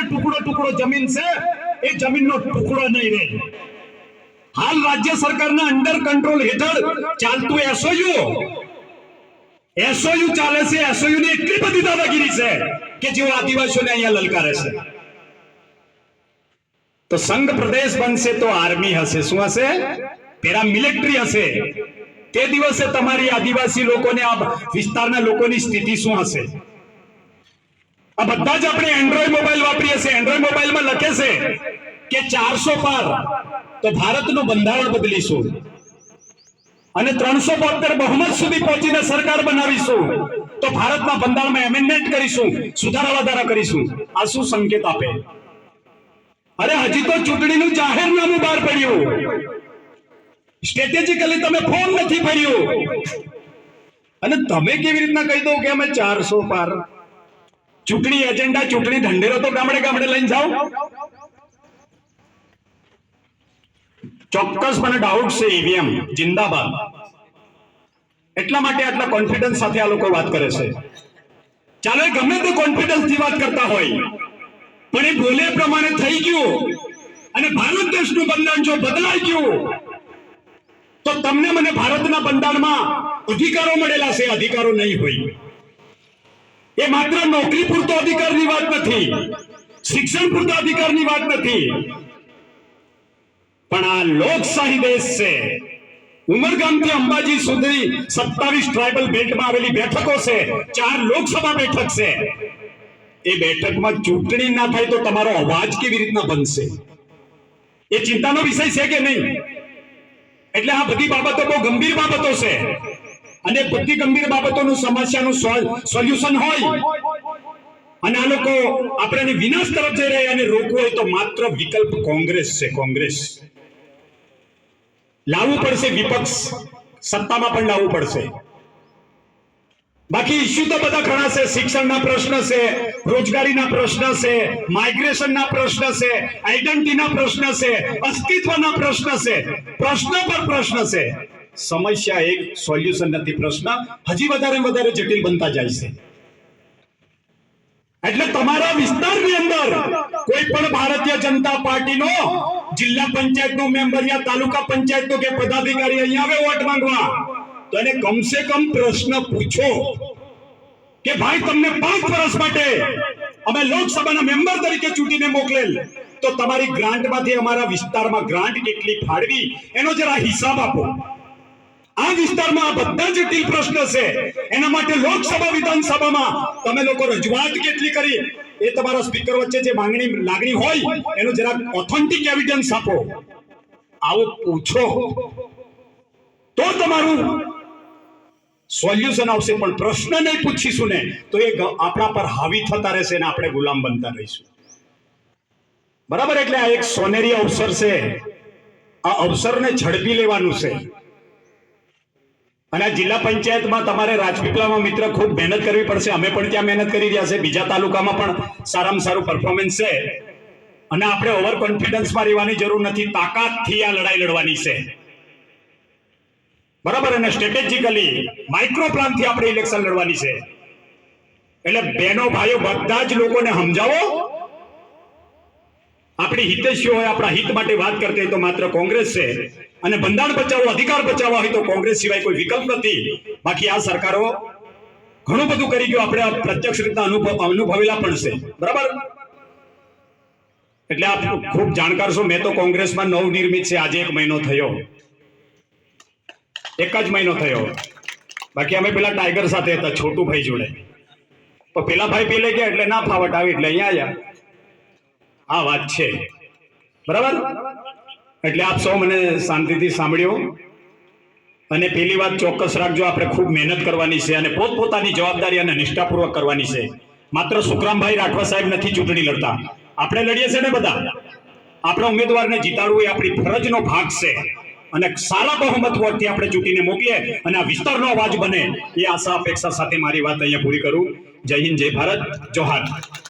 જે ટુકડો ટુકડો જમીન છે, એ જમીનનો ટુકડો નહીં રહે. હાલ રાજ્ય સરકારના અંડર કંટ્રોલ હેઠળ ચાલતું એસઓયુ એસઓયુ ચાલે છે એસઓયુ ની એટલી બધી દાદાગીરી છે કે જેઓ આદિવાસીઓને અહીંયા લલકારે છે. તો સંઘ પ્રદેશ બનશે તો આર્મી હશે. શું હશે? પેરા મિલિટરી હશે. તે દિવસે તમારી આદિવાસી લોકોને આ વિસ્તારના લોકોની સ્થિતિ શું હશે? આ બધા જ આપણે એન્ડ્રોઈડ મોબાઈલ વાપરીએ છીએ. એન્ડ્રોઈડ મોબાઈલમાં લખે છે કે ચારસો પાર. તો ભારતનું બંધારણ બદલીશું. અને ત્રણસો બોતેર બહુમત સુધી પહોંચીને સરકાર બનાવીશું. તો ભારતના બંધારણમાં એમેન્ડમેન્ટ કરીશું સુધારા વધારા કરીશું. આ શું સંકેત આપે? અરે હજી તો ચૂંટણીનું જાહેરનામું બહાર પડ્યું. સ્ટ્રેટેજિકલી તમે ફોન નથી ભર્યું. અને તમે કેવી રીતના કહી દો કે અમે ચારસો પાર ચૂંટણી એજન્ડા ચૂંટણી ઢંઢેરો તો ગામડે ગામડે લઈને જાઓ. ચોક્કસ મને ડાઉટ છે ઈવીએમ જિંદાબાદ. એટલા માટે આટલા કોન્ફિડન્સ સાથે આ લોકો વાત કરે છે. ચાલો ગમે તે કોન્ફિડન્સથી વાત કરતા હોય, પણ એ બોલે પ્રમાણે થઈ ગયું. અને ભારત દેશનું બંધારણ જો બદલાઈ ગયું, તો તમને મને ભારતના બંધારણમાં અધિકારો મળેલા છે, અધિકારો નહીં હોય. એ માત્ર નોકરી પૂરતો અધિકારની વાત નથી. શિક્ષણ પૂરતા અધિકારની વાત નથી. પણ આ લોકશાહી દેશ છે. ઉમરગામથી અંબાજી સુધી સત્તાવીસ ટ્રાઇબલ બેલ્ટમાં આવેલી બેઠકો છે. ચાર લોકસભા બેઠક છે. એ બેઠકમાં ચૂંટણી ના થાય તો તમારો અવાજ કેવી રીતના બનશે? એ ચિંતાનો વિષય છે કે નહીં? એટલે આ બધી બાબતો બહુ ગંભીર બાબતો છે. અને બધી ગંભીર બાબતોનું સમસ્યાનું સોલ્યુશન હોય. અને આ લોકો આપણે વિનાશ તરફ જઈ રહ્યા અને રોકવું હોય તો માત્ર વિકલ્પ કોંગ્રેસ છે, કોંગ્રેસ. લાવવું પડશે વિપક્ષ. સત્તામાં પણ લાવવું પડશે. બાકી ઇસ્યુ તો બધા ઘણા છે. શિક્ષણના પ્રશ્ન છે, રોજગારીના પ્રશ્ન છે માઇગ્રેશનના પ્રશ્ન છે આઈડેન્ટિટીના પ્રશ્ન છે, અસ્તિત્વના પ્રશ્ન છે. પ્રશ્ન પર પ્રશ્ન છે. સમસ્યા એક સોલ્યુશન નથી પ્રશ્ન. હજી વધારે વધારે જટિલ બનતા જાય છે. એટલે તમારા વિસ્તારની અંદર કોઈ પણ ભારતીય જનતા પાર્ટીનો જિલ્લા પંચાયતનો મેમ્બર યા તાલુકા પંચાયતનો કે પદાધિકારી અહીંયા આવે વોટ માંગવા, તો એને કમસે કમ પ્રશ્ન પૂછો કે ભાઈ તમને પાંચ વર્ષ માટે અમે લોકસભાના મેમ્બર તરીકે ચૂંટીને મોકલેલ. તો તમારી ગ્રાન્ટમાંથી અમારા વિસ્તારમાં ગ્રાન્ટ કેટલી ફાળવી, એનો જરા હિસાબ આપો. આ વિસ્તારમાં બધા જટિલ પ્રશ્ન છે. એના માટે લોકસભા વિધાનસભામાં તમે લોકો રજૂઆત કેટલી કરી? એ તમારા સ્પીકર વચ્ચે જે માંગણી, લાગણી હોય, એનો જરા ઓથેન્ટિક એવિડન્સ આપો. આવો પૂછો. તો તમારું સોલ્યુશન આવશે, પણ પ્રશ્ન નહીં પૂછીશું ને, તો એ આપણા પર હાવી થતા રહેશે ને આપણે ગુલામ બનતા રહીશું. બરાબર? એટલે આ એક સોનેરી અવસર છે. આ અવસરને ઝડપી લેવાનું છે. અને આ જિલ્લા પંચાયતમાં તમારે રાજપીપળામાં મિત્ર ખૂબ મહેનત કરવી પડશે. અમે પણ ત્યાં મહેનત કરી રહ્યા છે. બીજા તાલુકામાં પણ સારામાં સારું પરફોર્મન્સ છે. અને આપણે ઓવર કોન્ફિડન્સમાં રહેવાની જરૂર નથી. તાકાતથી આ લડાઈ લડવાની છે. બરાબર? અને સ્ટ્રેટેજિકલી માઇક્રો પ્લાનથી આપણે ઇલેક્શન લડવાની છે. એટલે બહેનો, ભાઈઓ, બધા જ લોકોને સમજાવો. આપણી હિતેશીઓ હોય આપણા હિત માટે વાત કરતી તો માત્ર કોંગ્રેસ છે. અને બંધારણ બચાવવો અધિકાર બચાવવા હોય તો કોંગ્રેસ સિવાય કોઈ વિકલ્પ નથી. બાકી આ સરકારો ઘણું બધું કરી ગયું. આપણે પ્રત્યક્ષ રીતના અનુભવ, અનુભવેલા પણ છે. બરાબર? એટલે આપ ખૂબ જાણકાર છો. મેં તો કોંગ્રેસમાં નવનિર્મિત છે. આજે એક મહિનો થયો. એક જ મહિનો થયો. બાકી અમે પેલા ટાઈગર સાથે હતા, છોટુભાઈ જોડે. તો પેલા ભાઈ પેલે ગયા એટલે ના ફાવટ આવી, એટલે અહીંયા આવ્યા. આ વાત છે. બરાબર? એટલે આપ સૌ મને શાંતિથી સાંભળ્યો. અને પેલી વાત ચોક્કસ રાખજો, આપણે ખૂબ મહેનત કરવાની છે અને પોતપોતાની જવાબદારી અને નિષ્ઠાપૂર્વક કરવાની છે. માત્ર સુખરામભાઈ રાઠવા સાહેબ નથી ચૂંટણી લડતા. આપણે લડીએ છીએ ને બધા? આપણા ઉમેદવારને જીતાડવું એ આપણી ફરજનો ભાગ છે. અને સારા બહુમત વોટથી આપણે ચૂંટીને મોકલીએ અને આ વિસ્તારનો અવાજ બને એ આશા, અપેક્ષા સાથે મારી વાત અહીંયા પૂરી કરું. જય હિન્દ, જય ભારત, જોહાર.